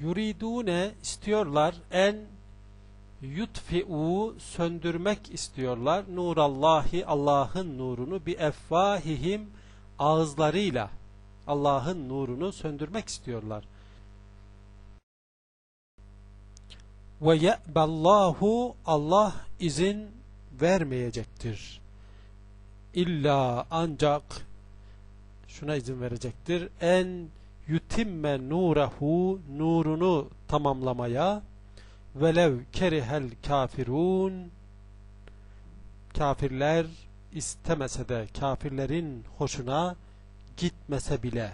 yuridune istiyorlar en yutfi'u söndürmek istiyorlar nurallahi Allah'ın nurunu bi effahihim ağızlarıyla Allah'ın nurunu söndürmek istiyorlar. Ve ye'ballahu Allah izin vermeyecektir. İlla ancak şuna izin verecektir. En yutimme nurehu nurunu tamamlamaya velev kerihel kafirun kafirler istemese de kafirlerin hoşuna gitmese bile.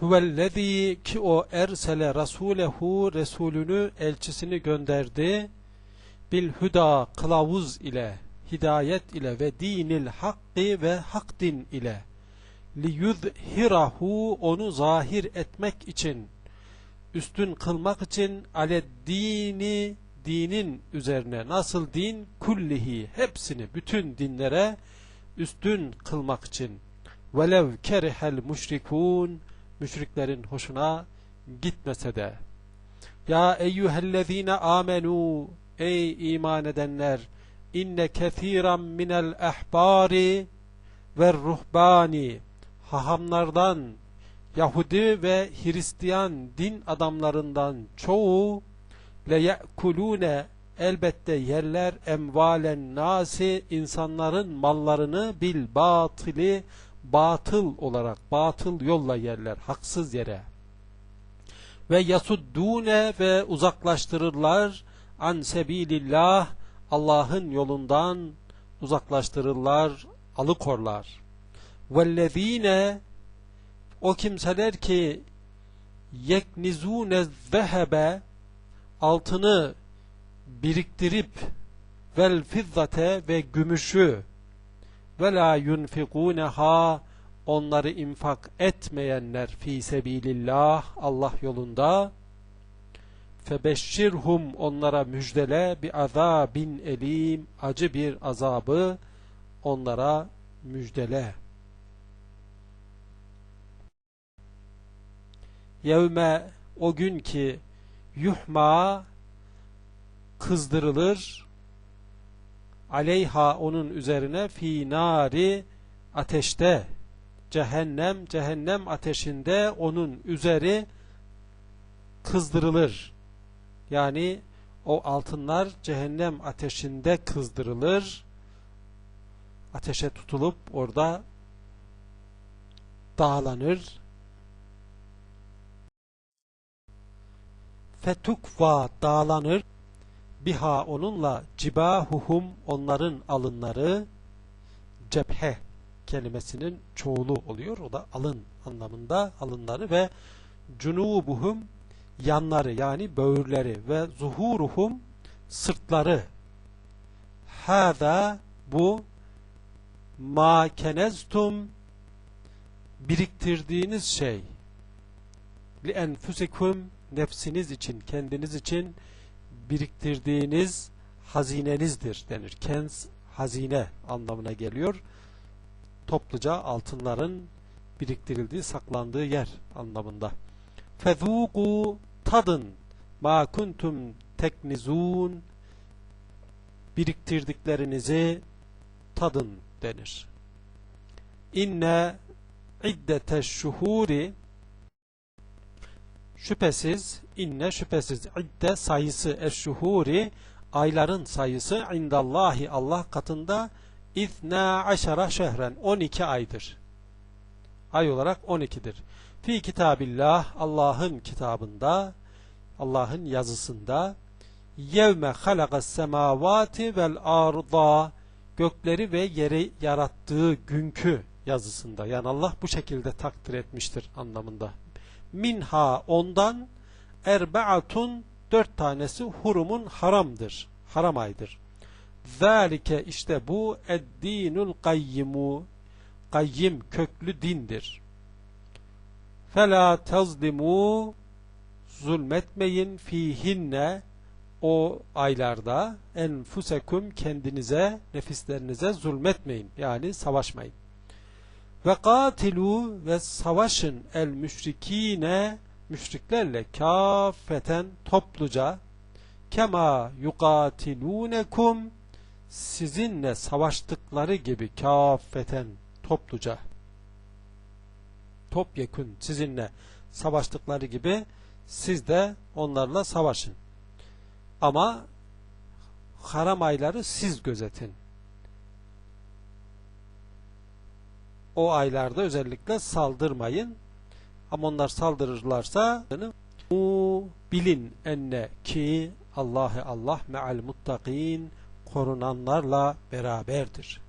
Huvellezî ki o ersele rasulehu resulünü elçisini gönderdi bil huda kılavuz ile hidayet ile ve dinil hakkı ve hak din ile li yuzhirahu onu zahir etmek için üstün kılmak için ale dini dinin üzerine nasıl din? kullihi hepsini bütün dinlere üstün kılmak için. velev kerihel müşrikun müşriklerin hoşuna gitmese de. ya eyyühellezine amenu ey iman edenler inne kethiran minel ehbari ve ruhbani hahamlardan Yahudi ve Hristiyan din adamlarından çoğu le yekulune elbette yerler emvalen nasi insanların mallarını bil batili batıl olarak batıl yolla yerler haksız yere. Ve yasuddune ve uzaklaştırırlar an sebilillah Allah'ın yolundan uzaklaştırırlar alıkorlar vellezine o kimseler ki yeknizune zehebe altını biriktirip vel fizzate ve gümüşü ve la yunfikuneha onları infak etmeyenler fi sebilillah Allah yolunda. febeşşirhum onlara müjdele bir azabin elim acı bir azabı onlara müjdele yevme o gün ki yuhma kızdırılır aleyha onun üzerine fi nari ateşte cehennem cehennem ateşinde onun üzeri kızdırılır. Yani o altınlar cehennem ateşinde kızdırılır ateşe tutulup orada dağlanır fetukva dağlanır. Biha onunla cibahuhum onların alınları cephe kelimesinin çoğulu oluyor. O da alın anlamında alınları ve cunubuhum yanları yani böğürleri ve zuhuruhum sırtları. Hâzâ bu ma keneztum biriktirdiğiniz şey. Li enfusikum nefsiniz için kendiniz için biriktirdiğiniz hazinenizdir denir. Kenz hazine anlamına geliyor. Topluca altınların biriktirildiği, saklandığı yer anlamında. Fezûku tadın ma kuntum teknizun biriktirdiklerinizi tadın denir. İnne iddeteş şuhuri Şüphesiz inne şüphesiz idde sayısı eşşuhuri ayların sayısı indallahi Allah katında izna aşara şehren 12 aydır. Ay olarak 12'dir. Fi kitabillah Allah'ın kitabında Allah'ın yazısında yevme halakas semavati vel arda gökleri ve yeri yarattığı günkü yazısında yani Allah bu şekilde takdir etmiştir anlamında minha ondan erbaatun dört tanesi hurumun haramdır. Haram aydır. Zalike işte bu eddinul kayyimu kayyim köklü dindir. Fela tazlimu zulmetmeyin fihinne o aylarda enfusekum kendinize nefislerinize zulmetmeyin yani savaşmayın. Ve katilu ve savaşın el müşrikine müşriklerle kafeten topluca kema yukatilunekum sizinle savaştıkları gibi kafeten topluca topyekün sizinle savaştıkları gibi siz de onlarla savaşın. Ama haram ayları siz gözetin. O aylarda özellikle saldırmayın. Ama onlar saldırırlarsa bilin enne ki Allah'ı Allah me'al muttakin korunanlarla beraberdir.